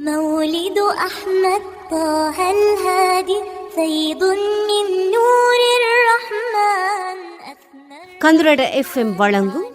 مولد أحمد طه الهادي فيض من نور الرحمن أثنى கந்துரட FM வழங்கும்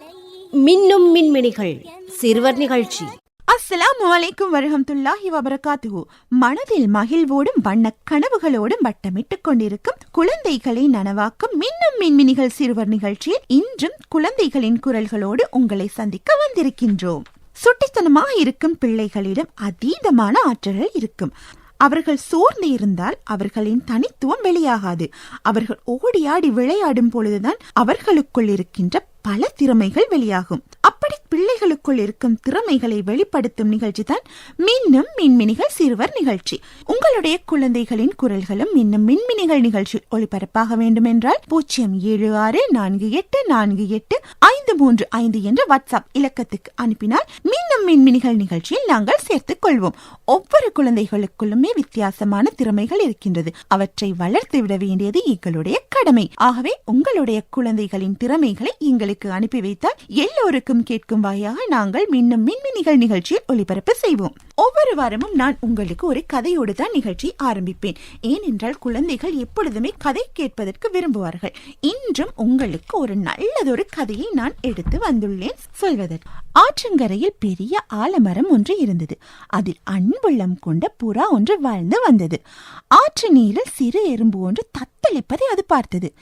மின்னும் மின்மினிகள் சிறுவர் நிகழ்ச்சி அஸ்ஸலாமு அலைக்கும் வரஹம்துல்லாஹி வபரகாத்துஹு மனதில் மகிழ்வோடும் வண்ணக் கனவுகளோடும் வட்டமிட்டுக் கொண்டிருக்கும் குழந்தைகளை நனவாக்கும் மின்னும் மின்மினிகள் சிறுவர் நிகழ்ச்சியில் இன்றும் குழந்தைகளின் குரல்களோடு உங்களை சந்திக்க வந்திருக்கின்றோம் சுட்டித்தனமாக இருக்கும் பிள்ளைகளிடம் அதீதமான ஆற்றல்கள் இருக்கும். அவர்கள் சோர்ந்து இருந்தால் அவர்களின் தனித்துவம் வெளியாகாது. அவர்கள் ஓடியாடி விளையாடும் பொழுதுதான் அவர்களுக்குள் இருக்கின்ற பல திறமைகள் வெளியாகும். அப்படி பிள்ளைகளுக்குள் இருக்கும் திறமைகளை வெளிப்படுத்தும் நிகழ்ச்சி தான் மின்னும் மின்மினிகள் சிறுவர் நிகழ்ச்சி. உங்களுடைய குழந்தைகளின் குரல்களும் மின்னும் மின்மினிகள் நிகழ்ச்சி ஒளிபரப்பாக வேண்டும் என்றால் பூஜ்ஜியம் ஏழு ஆறு நான்கு எட்டு நான்கு எட்டு ஐந்து மூன்று ஐந்து என்ற வாட்ஸ்அப் இலக்கத்துக்கு அனுப்பினால் மின்னும் மின்மினிகள் நிகழ்ச்சியில் நாங்கள் சேர்த்துக் கொள்வோம். ஒவ்வொரு குழந்தைகளுக்குள்ளுமே வித்தியாசமான திறமைகள் இருக்கின்றது. அவற்றை வளர்த்து விட வேண்டியது எங்களுடைய கடமை. ஆகவே உங்களுடைய குழந்தைகளின் திறமைகளை எங்களுக்கு அனுப்பி வைத்தால் எல்லோருக்கும் கேட்கும் வாயாக நாங்கள் மின்னும் மின்மினிகள் நிகழ்ச்சியில் ஒளிபரப்பு செய்வோம். ஒவ்வொரு வாரமும் நான் உங்களுக்கு ஒரு கதையோடு தான் நிகழ்ச்சி ஆரம்பிப்பேன். ஏனென்றால் குழந்தைகள் எப்பொழுதுமே கதை கேட்பதற்கு விரும்புவார்கள். இன்றும் உங்களுக்கு ஒரு நல்லதொரு கதையை நான் எடுத்து வந்துள்ளேன் சொல்வதற்கு. ஆற்றங்கரையில் பெரிய ஆலமரம் ஒன்று இருந்தது. அதில் அன்புள்ளம் கொண்ட புறா ஒன்று வாழ்ந்து வந்தது. ஆற்று நீரில் சிறு எறும்பு ஒன்று தத்தளிப்பதை அது பார்த்தது.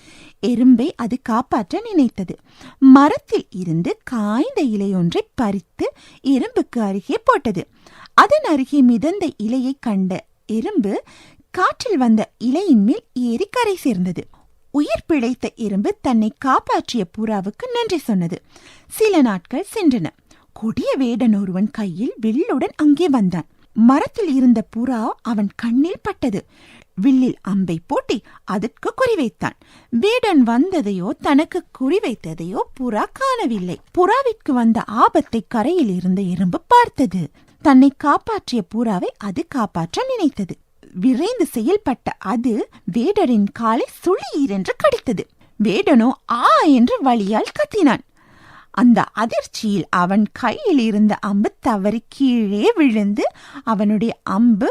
எறும்பை அது காப்பாற்ற நினைத்தது. மரத்தில் இருந்து காய்ந்த இலை இலையொன்றை பறித்து இரும்புக்கு அருகே போட்டது. அதன் அருகே மிதந்த இலையை கண்ட எறும்பு காற்றில் வந்த இலையின் மேல் ஏறி கரை சேர்ந்தது. உயிர் பிழைத்த எறும்பு தன்னை காப்பாற்றிய புறாவுக்கு நன்றி சொன்னது. சில நாட்கள் சென்றன. கொடிய வேடன் ஒருவன் கையில் வில்லுடன் அங்கே வந்தான். மரத்தில் இருந்த புறா அவன் கண்ணில் பட்டது. வில்லில் அம்பை போட்டி அதற்கு குறிவைத்தான். வேடன் வந்ததையோ தனக்கு குறிவைத்ததையோ புறா காணவில்லை. புறாவிற்கு வந்த ஆபத்தை கரையில் இருந்த எறும்பு பார்த்தது. தன்னை காப்பாற்றிய புறாவை அது காப்பாற்ற நினைத்தது. விரைந்து செயல்பட்ட அது வேடரின் காலை சுளீர் என்று கடித்தது. வேடனோ ஆ என்று வழியால் கத்தினான். அந்த அதிர்ச்சியில் அவன் கையில் இருந்த அம்பு தவறி கீழே விழுந்து அவனுடைய அம்பு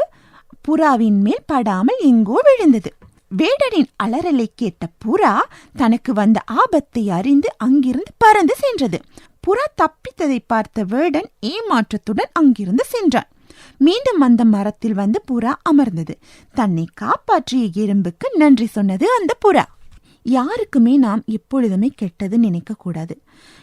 புறாவின் மேல் படாமல் எங்கோ விழுந்தது. வேடனின் அலறலை கேட்ட புறா தனக்கு வந்த ஆபத்தை அறிந்து அங்கிருந்து பறந்து சென்றது. புறா தப்பித்ததை பார்த்த வேடன் ஏமாற்றத்துடன் அங்கிருந்து சென்றான். மீண்டும் அந்த மரத்தில் வந்து புறா அமர்ந்தது. தன்னை காப்பாற்றிய எறும்புக்கு நன்றி சொன்னது அந்த புறா. யாருக்குமே நாம் எப்பொழுதுமே கெட்டது நினைக்கக்கூடாது.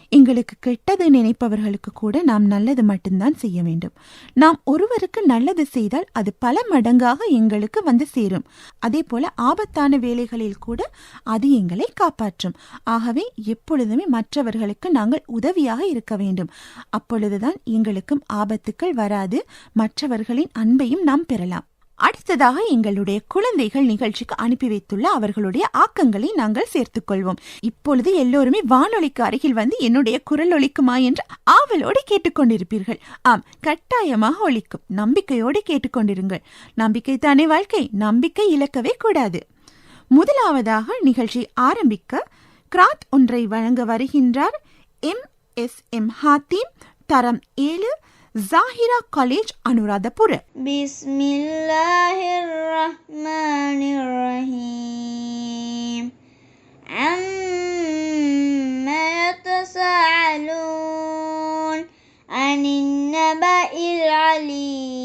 எங்களுக்கு கெட்டது நினைப்பவர்களுக்கு கூட நாம் நல்லது மட்டும்தான் செய்ய வேண்டும். நாம் ஒருவருக்கு நல்லது செய்தால் அது பல மடங்காக எங்களுக்கு வந்து சேரும். அதே போல ஆபத்தான வேலைகளில் கூட அது எங்களை காப்பாற்றும். ஆகவே எப்பொழுதுமே மற்றவர்களுக்கு நாங்கள் உதவியாக இருக்க வேண்டும். அப்பொழுதுதான் எங்களுக்கும் ஆபத்துக்கள் வராது. மற்றவர்களின் அன்பையும் நாம் பெறலாம். அடுத்ததாக எங்களுடைய குழந்தைகள் நிகழ்ச்சிக்கு அனுப்பி வைத்துள்ள அவர்களுடைய ஆக்கங்களை நாங்கள் சேர்த்துக் கொள்வோம் இப்பொழுது எல்லோருமே வானொலிக்கு அருகில் வந்து என்னுடைய குரல் ஒலிக்குமா என்று ஆவலோடு கேட்டுக்கொண்டிருப்பீர்கள். ஆம் கட்டாயமாக ஒலிக்கும். நம்பிக்கையோடு கேட்டுக்கொண்டிருங்கள். நம்பிக்கை தானே வாழ்க்கை. நம்பிக்கை இழக்கவே கூடாது. முதலாவதாக நிகழ்ச்சி ஆரம்பிக்க கிராத் ஒன்றை வழங்க வருகின்றார் எம் எஸ் எம் ஹாத்தீம் தரம் ஏழு زاهرة كوليج أنورادبور بسم الله الرحمن الرحيم. عما يتساءلون عن النبأ العليم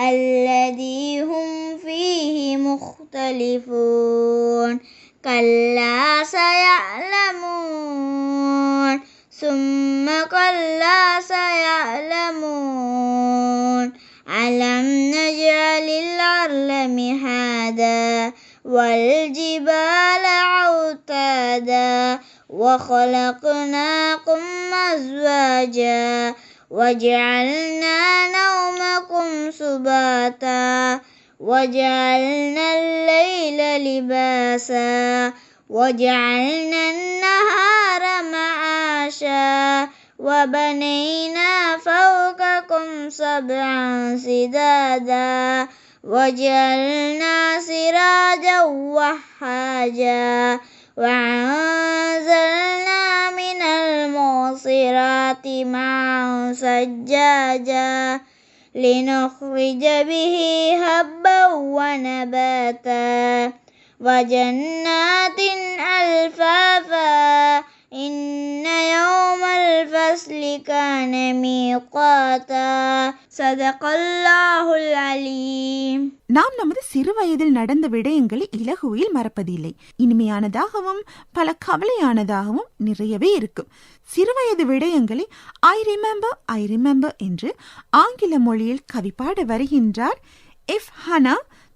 الذي هم فيه مختلفون. كلا سيعلمون ثم كلا سيعلمون. ألم نجعل الأرض مهادا والجبال عوتادا وخلقناكم أزواجا وجعلنا نومكم سباتا وجعلنا الليل لباسا وجعلنا النهار معاشا وبنينا فوقكم سبعا سدادا وجعلنا سراجا وحاجا وأنزلنا من المعصرات ماء سجاجا لنخرج به هبا ونباتا وجنات ألفافا إن يوم الفصل كان ميقاتا صدق الله العليم நாம் நமது சிறு வயதில் நடந்த விடயங்களை இலகுவில் மறப்பதில்லை இனிமையானதாகவும் பல கவலையானதாகவும் நிறையவே இருக்கும் சிறுவயது விடயங்களை ஐ ரிமெம்பர் ஐ ரிமெம்பர் என்று ஆங்கில மொழியில் கவிப்பாட வருகின்றார் எஃப் ஹனா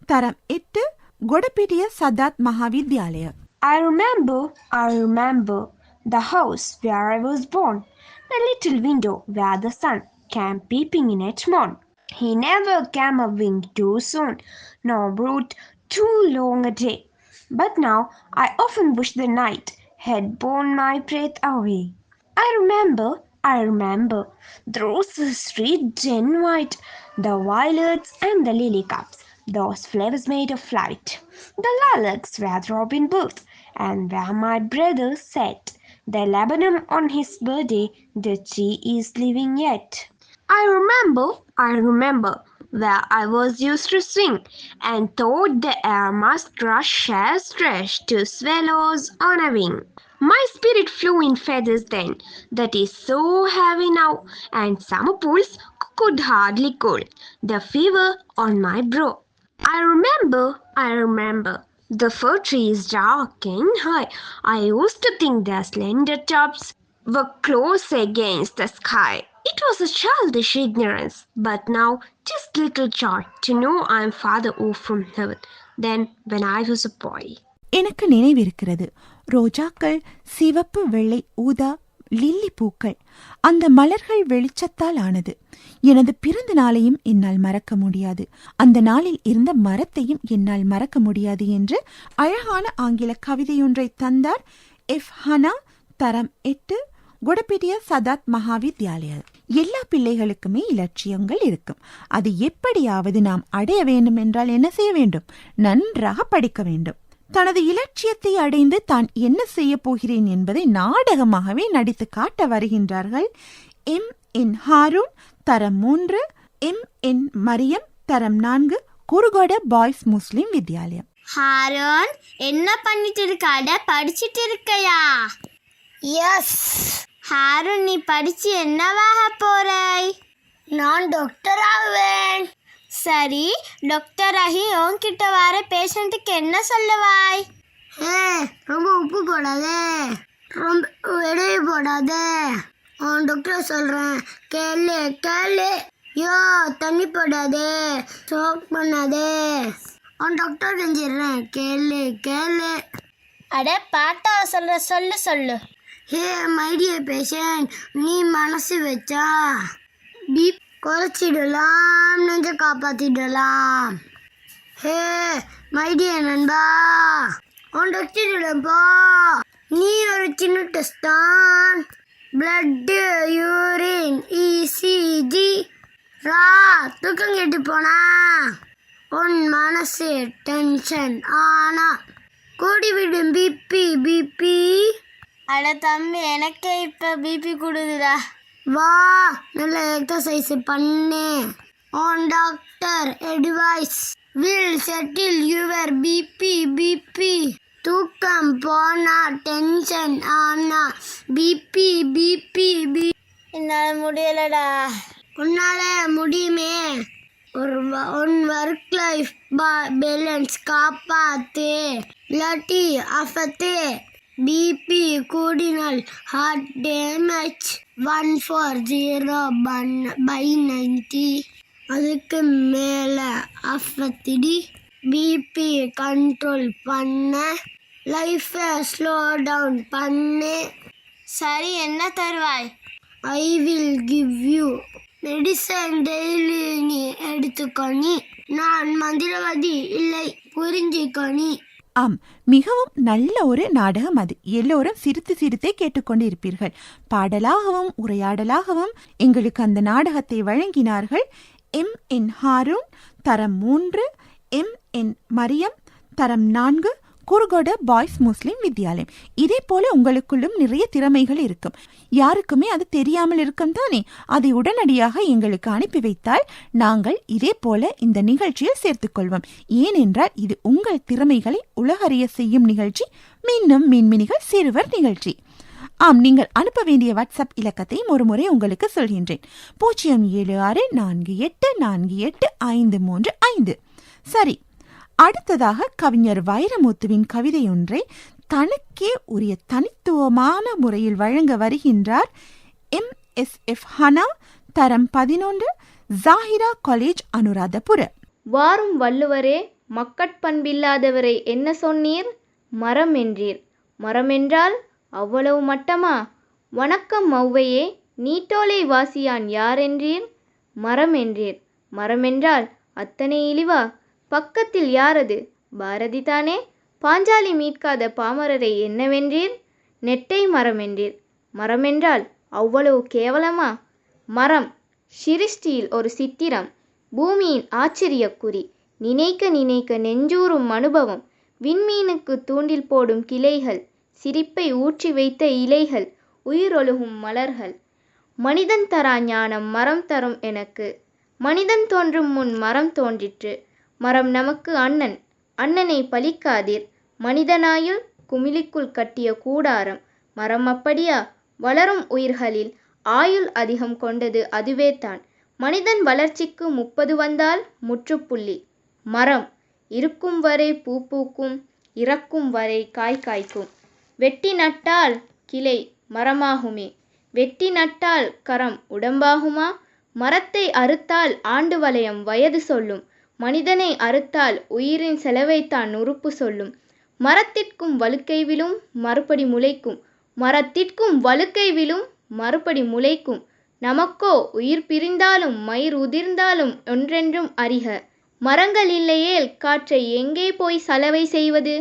தரம் எட்டு ගොඩපිටිය සදත් මහාවිද්‍යාලය. I remember, I remember the house where I was born, the little window where the sun came peeping in at morn. He never came a wink too soon, nor brought too long a day. But now I often wish the night had borne my breath away. I remember, I remember the roses red and white, the violets and the lily cups those flowers made of light. The lilacs where the robin built, and where my brother sat. The Lebanon on his birthday, the tree is living yet. I remember, I remember where I was used to sing, and thought the air must rush as rush to swallows on a wing. My spirit flew in feathers then, that is so heavy now, and summer pools could hardly cool the fever on my brow. I remember, I remember. The fir trees dark and high. I used to think their slender tops were close against the sky. It was a childish ignorance, but now just little joy to know I am farther off from heaven than when I was a boy. எனக்கு நினைவிருக்கிறது ரோஜாக்கள் சிவப்பு வெள்ளை ஊதா lily பூக்கள் அந்த மலர்கள் வெளிச்சத்தால் ஆனது. எனது பிறந்த நாளையும் என்னால் மறக்க முடியாது. அந்த நாளில் இருந்த மரத்தையும் என்னால் மறக்க முடியாது என்று அழகான ஆங்கில கவிதையொன்றை தந்தார் எஃப். ஹனா தரம் எட்டு குடப்பிடிய சதாத் மகாவித்யாலயா. எல்லா பிள்ளைகளுக்குமே இலட்சியங்கள் இருக்கும். அது எப்படியாவது நாம் அடைய வேண்டும் என்றால் என்ன செய்ய வேண்டும்? நன்றாக படிக்க வேண்டும். தனது இலட்சியத்தை அடைந்து தான் என்ன செய்ய போகிறேன் என்பதை நாடகமாகவே நடித்து காட்ட வருகின்றார்கள். எம். என். ஹாரூன் தரம் மூன்று. எம். என். மரியம் தரம் நான்கு. குருகோட பாய்ஸ் முஸ்லிம் வித்யாலயம். ஹாரோன் என்ன பண்ணிட்டு இருக்காட படிச்சிட்டு இருக்கையா எஸ் ஹாரூன் நீ படிச்சு என்னவாக போறாய்? நான் டாக்டர் ஆவேன். சரி டாக்டர் ஆகி உன்கிட்ட வர பேஷண்ட்டுக்கு என்ன சொல்லுவாய்? ரொம்ப உப்பு போடாதே. ரொம்ப எடை போடாதே. அவன் டாக்டர் சொல்றேன். கேளு கேளு. யோ தண்ணி போடாதே. ஸ்மோக் பண்ணாதே. அவன் டாக்டர் செஞ்சிடுறேன் கேளு கேளு. அட பாட்டா சொல்ற சொல்லு சொல்லு. ஹே மைடிய பேஷண்ட் நீ மனசு வச்சா. பீப் குறைச்சிடலாம் நெஞ்ச காப்பாத்திடலாம். ஹே மைடிய நண்பா உன் டாக்டரிடம் நீ ஒரு சின்ன டெஸ்ட் தான். பிளட்டு யூரின் இசிஜி ரா தூக்கம் கெட்டு போனா. உன் மனசு டென்ஷன் ஆனா. கூடிவிடும் பிபி பிபி அட தம்பி எனக்கே இப்ப பிபி கொடுதுடா. வா நல்ல எக்ஸசைஸ் பண்ணு. On doctor advice will settle your BP BP தூக்கம் போனா டென்ஷன் ஆனா பிபி பிபி பி என்னால் முடியலடா. உன்னால முடியுமே. ஒரு ஒன் உன் ஒர்க் லைஃப் பேலன்ஸ் காப்பாத்து. இல்லாட்டி அஃபத்து பிபி கூடினால் heart damage one four zero bun by ninety அதுக்கு மேலே அஃபத்திடி பிபி கண்ட்ரோல் பண்ண. லைஃப்பை ஸ்லோ டவுன் பண்ணு. சரி என்ன தருவாய்? I will give you medicine daily நீ எடுத்துக்கொனி நான் மந்திரவாதி இல்லை புரிஞ்சுக்கொனி ஆம் மிகவும் நல்ல ஒரு நாடகம் அது. எல்லோரும் சிரித்து சிரித்தே கேட்டுக்கொண்டு இருப்பீர்கள் பாடலாகவும் உரையாடலாகவும் எங்களுக்கு அந்த நாடகத்தை வழங்கினார்கள். எம் என் ஹாரூன் தரம் மூன்று. எம் என் மரியம் தரம் நான்கு. Kurugoda boys Muslim Vidyalayam. இதே போல உங்களுக்குள்ளும் நிறைய திறமைகள் இருக்கும். யாருக்குமே அது தெரியாமல் இருக்கும் தானே? அதை உடனடியாக எங்களுக்கு அனுப்பி வைத்தால் நாங்கள் இதே போல இந்த நிகழ்ச்சியில் சேர்த்துக்கொள்வோம். ஏனென்றால் இது உங்கள் திறமைகளை உலகறிய செய்யும் நிகழ்ச்சி. மீண்டும் மின்மினிகள் சிறுவர் நிகழ்ச்சி. ஆம் நீங்கள் அனுப்ப வேண்டிய வாட்ஸ்அப் இலக்கத்தையும் ஒரு முறை உங்களுக்கு சொல்கின்றேன். பூஜ்ஜியம் ஏழு ஆறு நான்கு எட்டு நான்கு எட்டு ஐந்து மூன்று ஐந்து. சரி அடுத்ததாக கவிஞர் வைரமுத்துவின் கவிதையொன்றை தனக்கே உரிய தனித்துவமான முறையில் வழங்க வருகின்றார். எம் எஸ் எஃப் ஹனா தரம் பதினொன்று ஜாஹிரா காலேஜ் அனுராதபுர வாரும் வள்ளுவரே மக்கட்பண்பில்லாதவரை என்ன சொன்னீர்? மரம் என்றீர். மரமென்றால் அவ்வளவு மட்டமா? வணக்கம் மௌவையே நீட்டோலை வாசியான் யாரென்றீர்? மரம் என்றீர். மரமென்றால் அத்தனை இழிவா? பக்கத்தில் யாரது? பாரதி தானே. பாஞ்சாலி மீட்காத பாமரரை என்னவென்றீர்? நெட்டை மரமென்றீர் மரமென்றால் அவ்வளவு கேவலமா? மரம் சிருஷ்டியில் ஒரு சித்திரம் பூமியின் ஆச்சரியக் குறி. நினைக்க நினைக்க நெஞ்சூறும் அனுபவம் விண்மீனுக்கு தூண்டில் போடும் கிளைகள் சிரிப்பை ஊற்றி வைத்த இலைகள் உயிரொழுகும் மலர்கள். மனிதன் தரா ஞானம் மரம் தரும் எனக்கு. மனிதன் தோன்றும் முன் மரம் தோன்றிற்று. மரம் நமக்கு அண்ணன். அண்ணனை பலிக்காதீர் மனிதனாயுள் குமிழிக்குள் கட்டிய கூடாரம். மரம் அப்படியா? வளரும் உயிர்களில் ஆயுள் அதிகம் கொண்டது அதுவே தான். மனிதன் வளர்ச்சிக்கு முப்பது வந்தால் முற்றுப்புள்ளி. மரம். இருக்கும் வரை பூ பூக்கும் இறக்கும் வரை காய் காய்க்கும். வெட்டி நட்டால் கிளை மரமாகுமே. வெட்டி நட்டால் கரம் உடம்பாகுமா? மரத்தை அறுத்தால் ஆண்டு வலயம் வயது சொல்லும். மனிதனை அறுத்தால் உயிரின் செலவைத்தான் நுறுப்பு சொல்லும். மரத்திற்கும் வழுக்கை விழும் மறுபடி முளைக்கும். மரத்திற்கும் வழுக்கை விழும் மறுபடி முளைக்கும். நமக்கோ உயிர் பிரிந்தாலும் மயிர் உதிர்ந்தாலும் ஒன்றென்றும் அறிக. மரங்கள் இல்லையேல் காற்றை எங்கே போய் சலவை செய்வது?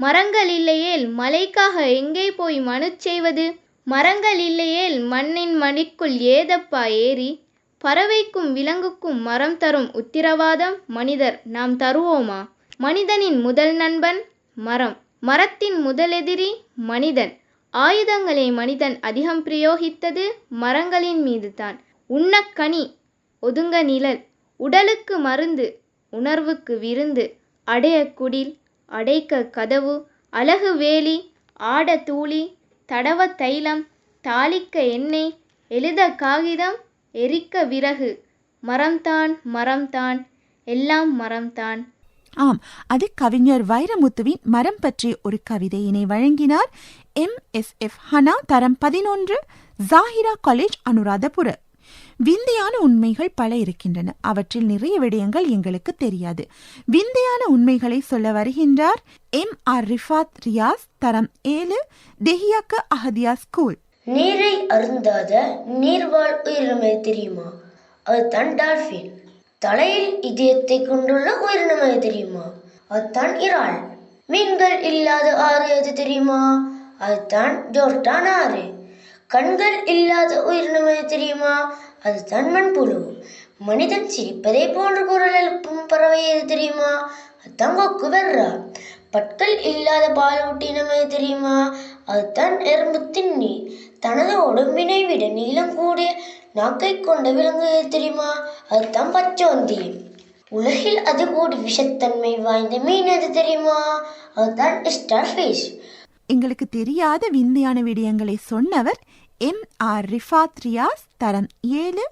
மரங்கள் இல்லையேல் மலைக்காக எங்கே போய் மனு செய்வது? மரங்கள் இல்லையேல் மண்ணின் மடிக்குள் ஏதப்பா ஏறி பறவைக்கும் விலங்குக்கும் மரம் தரும் உத்திரவாதம் மனிதர் நாம் தருவோமா? மனிதனின் முதல் நண்பன் மரம். மரத்தின் முதலெதிரி மனிதன். ஆயுதங்களை மனிதன் அதிகம் பிரயோகித்தது மரங்களின் மீதுதான். உண்ணக்கனி ஒதுங்க நிழல். உடலுக்கு மருந்து உணர்வுக்கு விருந்து. அடைய குடில் அடைக்க கதவு. அழகு வேலி ஆட தூளி தடவ தைலம் தாளிக்க எண்ணெய் எழுத காகிதம் எரிக்க விறகு. மரம்தான் மரம்தான் எல்லாம் மரம்தான். ஆம் அது கவிஞர் வைரமுத்துவின் மரம் பற்றிய ஒரு கவிதையினை வழங்கினார் எம். எஸ். எஃப். ஹனா தரம் பதினொன்று ஜாஹிரா காலேஜ் அனுராதபுர. விந்தையான உண்மைகள் பல இருக்கின்றன. அவற்றில் நிறைய விடயங்கள் எங்களுக்கு தெரியாது. விந்தையான உண்மைகளை சொல்ல வருகின்றார் எம். ஆர். ரிஃபாத் ரியாஸ் தரம் ஏழு தெஹியாக்க அஹதியா ஸ்கூல். நீரை அருந்தாத நீர்வாழ் உயிரினமே தெரியுமா? அது தான் டால்பின். தலையில் இதயத்தை கொண்டுள்ள உயிரினமே தெரியுமா? அதுதான் இறால். மீன்கள் இல்லாத ஆறு எது தெரியுமா? அதுதான் ஜோர்டான் ஆறு கண்கள் இல்லாத உயிரினமே தெரியுமா? அதுதான் மண்புழு. மனிதன் சிரிப்பதை போன்ற குரல் எழுப்பும் பறவை எது தெரியுமா? அதுதான் கொக்கு வெர்ரா பற்கள் இல்லாத பாலூட்டினமே தெரியுமா? அதுதான் எறும்பு தின்னி. தனது உடம்பினை விட நீளம் கூடிய நாக்கை கொண்ட விலங்கு தெரியுமா? அதுதான் பச்சோந்தி. உலகில் அது கூடி விஷத்தன்மை வாய்ந்த மீன் அது தெரியுமா? அதுதான் ஸ்டார்ஃபிஷ் எங்களுக்கு தெரியாத விந்தையான விடயங்களை சொன்னவர் எம் ஆர் ரிஃபாத் ரியாஸ் தரம் ஏழு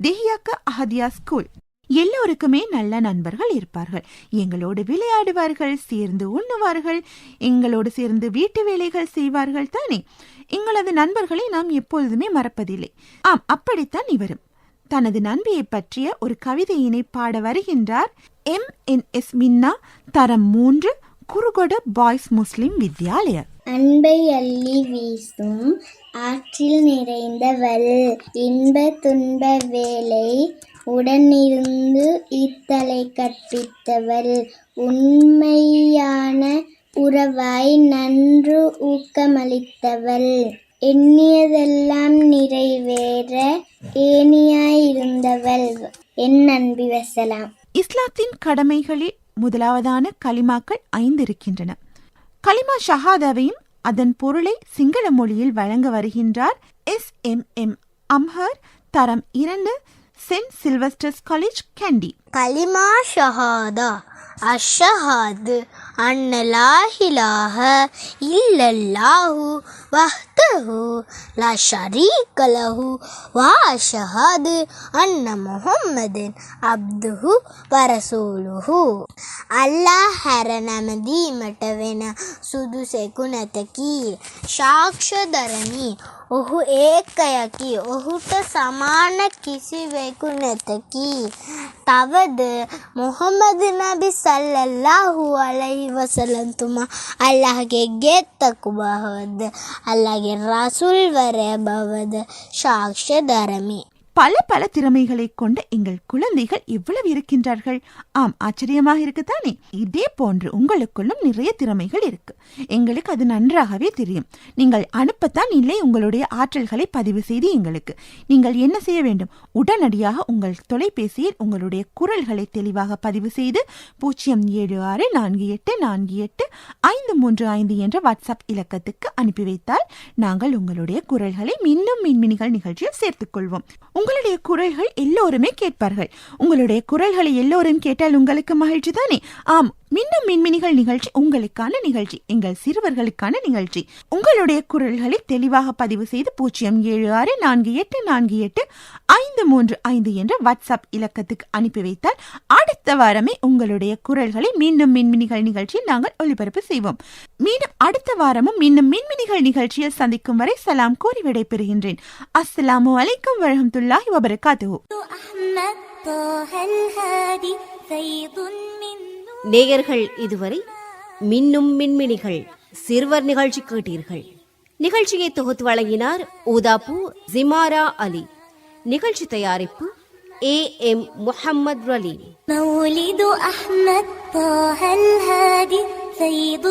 தெஹியாக்க அஹதியா ஸ்கூல் எல்லோருக்குமே நல்ல நண்பர்கள் இருப்பார்கள். எங்களோடு விளையாடுவார்கள் சேர்ந்து உண்ணுவார்கள் எங்களோடு சேர்ந்து வீட்டு வேலைகள் செய்வார்கள் தானே? எங்களது நண்பர்களை நாம் எப்பொழுதுமே மறப்பதில்லை. ஆம் அப்படித்தான் இவரும். தனது நண்பியை பற்றிய ஒரு கவிதையினை பாட வருகின்றார் எம். என். எஸ். மின்னா தரம் மூன்று குறுகொட பாய்ஸ் முஸ்லிம் வித்யாலயா அன்பை அள்ளி வீசும் ஆற்றில் நிறைந்தவள் இன்ப துன்ப வேலை உடனிருந்து இத்தலை கற்பித்தவள். உண்மையான உறவாய் நன்று ஊக்கமளித்தவள். எண்ணியதெல்லாம் நிறைவேற ஏனியாயிருந்தவள் என் அன்பி வசலாம். இஸ்லாத்தின் கடமைகளில் முதலாவதான கலிமாக்கள் ஐந்து இருக்கின்றன கலிமா ஷஹாதாவையும் அதன் பொருளை சிங்கள மொழியில் வழங்க வருகின்றார். எஸ் எம் எம் அம்ஹர் தரம் இரண்டு சென்ட் சில்வஸ்டர்ஸ் காலேஜ் கேண்டி கலிமா ஷஹாதா அஷஹாது அன்னலாஹிலாக இல்லல்லாஹு வஹ்தஹு லா ஷரீக லஹு வா அஷஹாது அன்ன முஹம்மதின் அப்துஹு வரசூலுஹு அல்லாஹர நமதி மட்டவென சுதுசை குணத்தகி சாக்ஷதரணி ශාක්ෂදරමි ඔහු ඒකයකි ඔහුට සමාන කිසිවෙකු නැතකි. තවද මොහොමද නබි සල්ලල්ලාහු අලහි වසලන්තුමා අල්ලහගේ ගෙත්තකු බවද අල්ලගේ රසුල්වරය බවද ශාක්ෂ දරමි. பல பல திறமைகளை கொண்ட எங்கள் குழந்தைகள் இவ்வளவு இருக்கின்றார்கள். ஆம் ஆச்சரியமாக இருக்குதானே? இதே போன்று உங்களுக்குள்ளும் நிறைய திறமைகள் இருக்கு. எங்களுக்கு அது நன்றாகவே தெரியும். நீங்கள் அனுப்பத்தான் இல்லை உங்களுடைய ஆற்றல்களை பதிவு செய்து எங்களுக்கு. நீங்கள் என்ன செய்ய வேண்டும்? உடனடியாக உங்கள் தொலைபேசியில் உங்களுடைய குரல்களை தெளிவாக பதிவு செய்து பூஜ்ஜியம் ஏழு ஆறு நான்கு எட்டு நான்கு எட்டு ஐந்து மூன்று ஐந்து என்ற வாட்ஸ்அப் இலக்கத்துக்கு அனுப்பி வைத்தால் நாங்கள் உங்களுடைய குரல்களை மின்னும் மின்மினிகள் நிகழ்ச்சியில் சேர்த்துக் கொள்வோம். உங்களுடைய குரல்கள் எல்லோருமே கேட்பார்கள். உங்களுடைய குரல்களை எல்லோரும் கேட்டால் உங்களுக்கு மகிழ்ச்சி தானே? ஆம் மின்னும் மின்மினிகள் நிகழ்ச்சி உங்களுக்கான நிகழ்ச்சி எங்கள் சிறுவர்களுக்கான நிகழ்ச்சி உங்களுடைய குரல்களை தெளிவாக பதிவு செய்து பூஜ்ஜியம் ஏழு ஆறு நான்கு எட்டு நான்கு எட்டு ஐந்து மூன்று ஐந்து என்ற வாட்ஸ்அப் இலக்கத்துக்கு அனுப்பி வைத்தால் அடுத்த வாரமே உங்களுடைய குரல்களை மீண்டும் மின்மினிகள் நிகழ்ச்சியில் நாங்கள் ஒளிபரப்பு செய்வோம் மீண்டும் அடுத்த வாரமும் மீண்டும் மின்மினிகள் நிகழ்ச்சியில் சந்திக்கும் வரை சலாம் கூறி விடைபெறுகின்றேன் அஸ்ஸலாமு அலைக்கும் வரஹமத்துல்லாஹி வபரகாத்துஹு أحمد طه الهادي فيض من نور நேயர்கள் இதுவரை மின்னும் மின்மினிகள் சிறுவர் நிகழ்ச்சி கேட்டீர்கள் நிகழ்ச்சியை தொகுத்து வழங்கினார் ஊதாப்பூ ஜிமாரா அலி நிகழ்ச்சி தயாரிப்பு ஏ எம் முஹம்மது ரலீம் مولد أحمد طه الهادي فيض